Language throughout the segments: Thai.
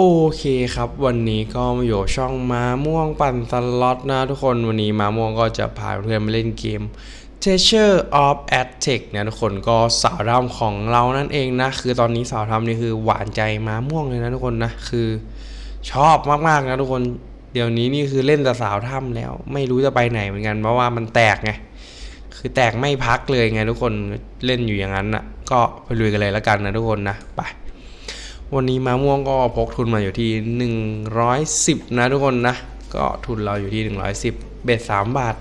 โอเคครับวันนี้ก็มาอยู่ช่องม้าม่วงปั่นสล็อตนะทุกคนวันนี้ม้าม่วงก็จะพาเพื่อนมาเล่นเกม Treasure of Aztec เนี่ยทุกคนก็สาวทำของเรานั่นเองนะ คือตอนนี้สาวทำนี่คือหวานใจม้าม่วงเลยนะทุกคนนะคือชอบมากๆนะทุกคนเดี๋ยวนี้นี่คือเล่นแต่สาวถ้ำแล้ว ไม่รู้จะไปไหนเหมือนกันเพราะว่ามันแตกไงคือแตกไม่พักเลยไงทุกคนเล่นอยู่อย่างนั้นนะก็ไปลุยกันเลยแล้วกันนะทุกคนนะไป วันนี้มาม่วงก็พกทุนมาอยู่ที่ 110 นะทุกคนนะ ก็ทุนเราอยู่ที่ 110 เบ็ด3บาท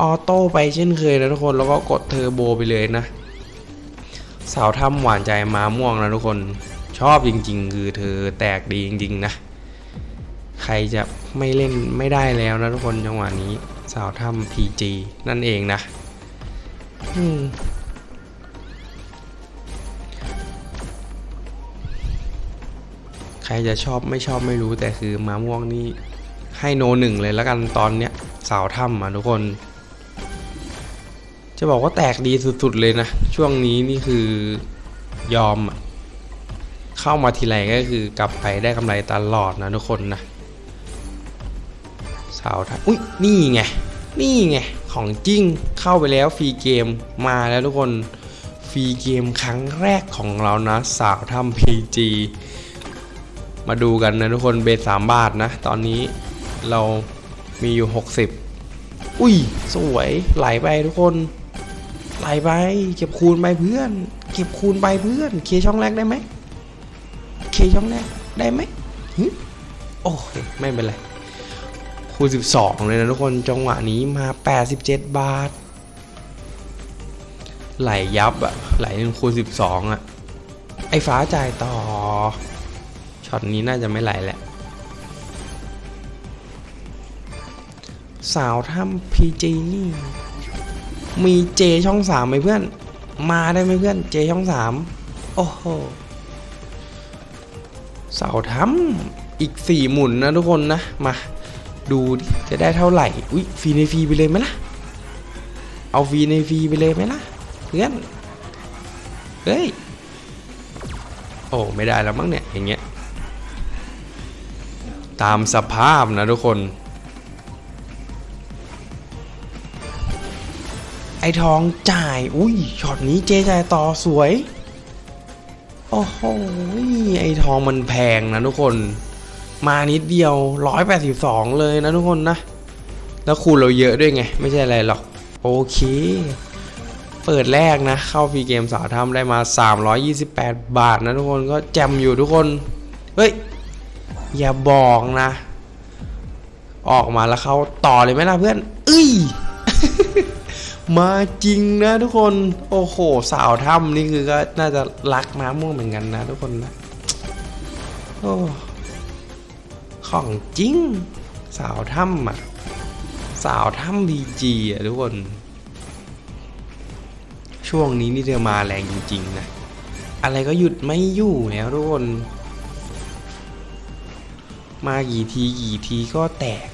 ออโต้ไปเช่นเคยนะทุกคน แล้วก็กดเทอร์โบไปเลยนะ สาวถ้ำหวานใจมาม่วงนะทุกคน ชอบจริง ๆ คือเธอแตกดีจริง ๆ นะ ใครจะไม่เล่นไม่ได้แล้วนะทุกคนจังหวะนี้ สาวถ้ำ PG นั่นเองนะ อืม ครจะชอบไม่ชอบไม่รู้แต่คือม้าม่วงนี่ให้โนหนึ่งเลยแล้วกันตอนเนี้ยสาวถ้ำอะทุกคน จะบอกว่าแตกดีสุดๆเลยนะ ช่วงนี้นี่คือยอมเข้ามาทีไรก็คือกลับไปได้กำไรตลอดนะทุกคนนะสาวถ้ำอุ้ยนี่ไงนี่ไงของจริงเข้าไปแล้วฟรีเกมมาแล้วทุกคนฟรีเกมครั้งแรกของเรานะสาวถ้ำ PG มาดูกันนะทุกคนเบสสามบาทนะ ตอนนี้เรามีอยู่ 60 อุ้ย สวยไหลไปทุกคน ไหลไป เก็บคูณไปเพื่อน เก็บคูณไปเพื่อน เคช่องแรกได้ไหมเคช่องแรกได้ไหมโอ้ยไม่เป็นไร คูณ 12 เลยนะทุกคนจังหวะนี้มา 87 บาท ไหลยับอะไหลจนคูณ 12อะไอ้ฟ้าจ่ายต่อ ช็อตนี้น่าจะไม่ไหลแหละ สาวถ้ำพีจีมีเจช่องสามไหมเพื่อน มาได้ไหมเพื่อน เจช่องสามโอ้โหสาวถ้ำอีกสี่หมุนนะทุกคนนะ มาดูจะได้เท่าไหร่ อุ๊ยฟรีในฟรีไปเลยไหมล่ะ เอาฟรีในฟรีไปเลยไหมล่ะเพื่อน เฮ้ย โอ้ ไม่ได้แล้วมั้งเนี่ย อย่างเงี้ย ตามสภาพนะทุกคน ไอทองจ่าย อุ้ยช็อตนี้เจจ่ายต่อสวย โอ้โห ไอทองมันแพงนะทุกคน มานิดเดียว 182 เลยนะทุกคนนะ แล้วคูณเราเยอะด้วยไง ไม่ใช่อะไรหรอก โอเค เปิดแรกนะ เข้าฟรีเกมสาวทำได้มา 328 บาทนะทุกคน ก็แจมอยู่ทุกคน เฮ้ย อย่าบอกนะ ออกมาแล้วเขาต่อเลยไหมล่ะเพื่อนเอ้ย มาจริงนะทุกคน โอ้โห สาวถ้ำนี่คือก็น่าจะรักม้าม่วงเหมือนกันนะทุกคนนะโอ้ของจริง สาวถ้ำอะ สาวถ้ำดีจีอะทุกคน ช่วงนี้นี่เธอมาแรงจริงๆนะ อะไรก็หยุดไม่อยู่แล้วทุกคน มากี่ทีกี่ทีก็แตก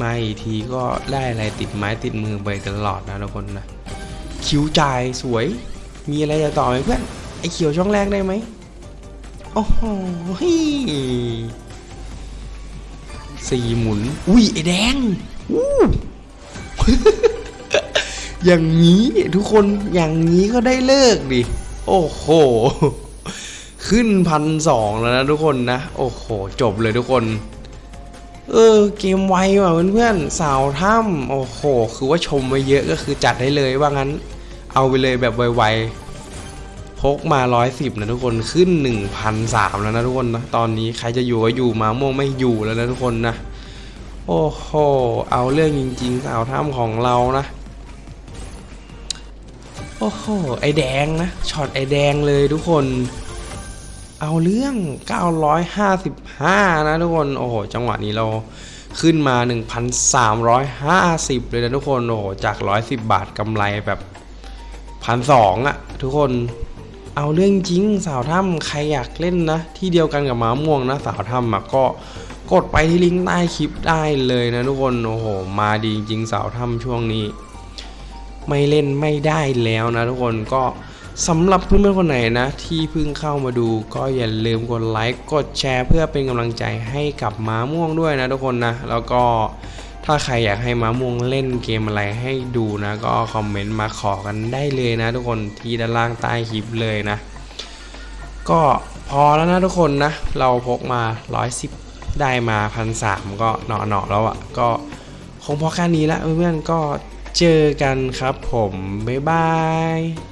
มากี่ทีก็ได้อะไรติดไม้ติดมือไปตลอดนะทุกคนนะคิวจ่ายสวย มีอะไรจะต่อไหมเพื่อนไอเขียวช่องแรกได้ไหมโอ้โหสี่หมุน อุ้ยไอแดงอู้อย่างนี้ทุกคนอย่างนี้ก็ได้เลิกดิ โอ้โห ขึ้นพันสองแล้วนะทุกคนนะ โอ้โห จบเลยทุกคน เออเกมไวว่ะเพื่อนๆสาวถ้ำโอ้โห คือว่าชมไว้เยอะก็คือจัดให้เลยว่างั้น เอาไปเลยแบบไวๆพกมา 110 นะทุกคนขึ้น 1,003แล้วนะทุกคนนะตอนนี้ใครจะอยู่ก็อยู่มาม่วงไม่อยู่แล้วนะทุกคนนะ โอ้โห เอาเรื่องจริง ๆ สาวถ้ำของเรานะ โอ้โห ไอแดงนะช็อตไอแดงเลยทุกคน เอาเรื่อง 955 นะทุกคน โอ้โห จังหวะนี้เราขึ้นมา 1,350 เลยนะทุกคน โอ้โห จาก 110 บาทกำไรแบบพันสองอะทุกคน เอาเรื่องจริงสาวถ้ำใครอยากเล่นนะ ที่เดียวกันกับม้าม่วงนะ สาวถ้ำอะก็กดไปที่ลิงก์ใต้คลิปได้เลยนะทุกคน โอ้โห มาดีจริงสาวถ้ำช่วงนี้ ไม่เล่นไม่ได้แล้วนะทุกคนก็ สำหรับเพื่อนๆคนไหนนะ ที่เพิ่งเข้ามาดูก็อย่าลืมกดไลค์กดแชร์ เพื่อเป็นกำลังใจให้กับม้าม่วงด้วยนะทุกคนนะ แล้วก็ถ้าใครอยากให้ม้าม่วงเล่นเกมอะไรให้ดูนะ ก็คอมเมนต์มาขอกันได้เลยนะ ทุกคนที่ด้านล่างใต้คลิปเลยนะ ก็พอแล้วนะทุกคนนะ เราพกมา 110 ได้มาพันสามก็เหนาะเนาะๆแล้วอะ่ะก็คงพอแค่นี้ละเพื่อนๆก็เจอกันครับผม บ๊ายบาย